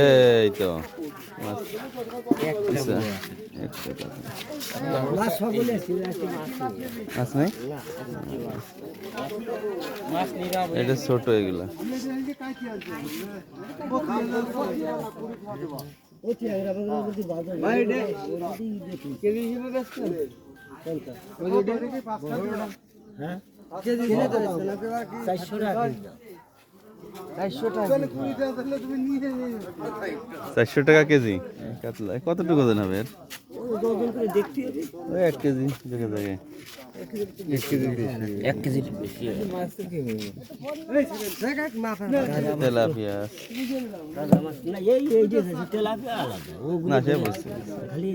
এই তো এটা ছোট এগুলা। হ্যাঁ? চারশো টাকা কেজি? কাতলা। কতটুকু ওজন হবে এক কেজি দেখে দেখে। এক কেজির বেশি মাছ তো কি তেলাপিয়া। না এই এই যে তেলাপিয়া আলাদা ওগুলো না সে বুঝছি খালি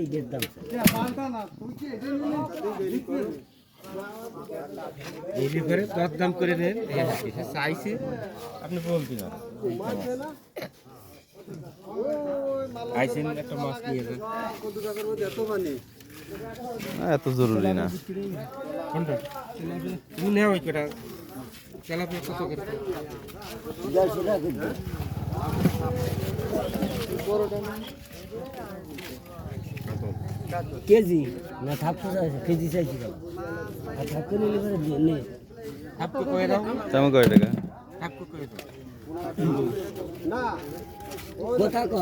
এই ব্যাপারে দরদাম করে নেন। চাইছে। আপনি বলতে পারেন আইসেন একটা মাছ নিয়ে যান। এত জরুরি না। কোনটা? তুমি নেও ওই কটা। তেলাপিয়া কত করে? কেজি? না থাকতো কেজি চাইছি আর থাকতো নিলে পরে দিয়ে নে। আপনি কয়ে দাও। তেমন কয় টাকা? আপনি কয়ে দাও। কথা ক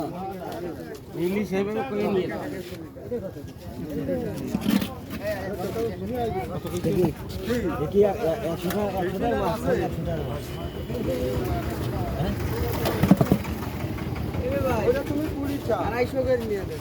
ইংলিশ সেভাবে কয়ে নিয়ে দাও। দেখি দেখি এ- এ- একশো টাকা একশো টাকা মাছ একশো টাকা। মাছ হ্যাঁ? আড়াইশো করে নিয়ে দেন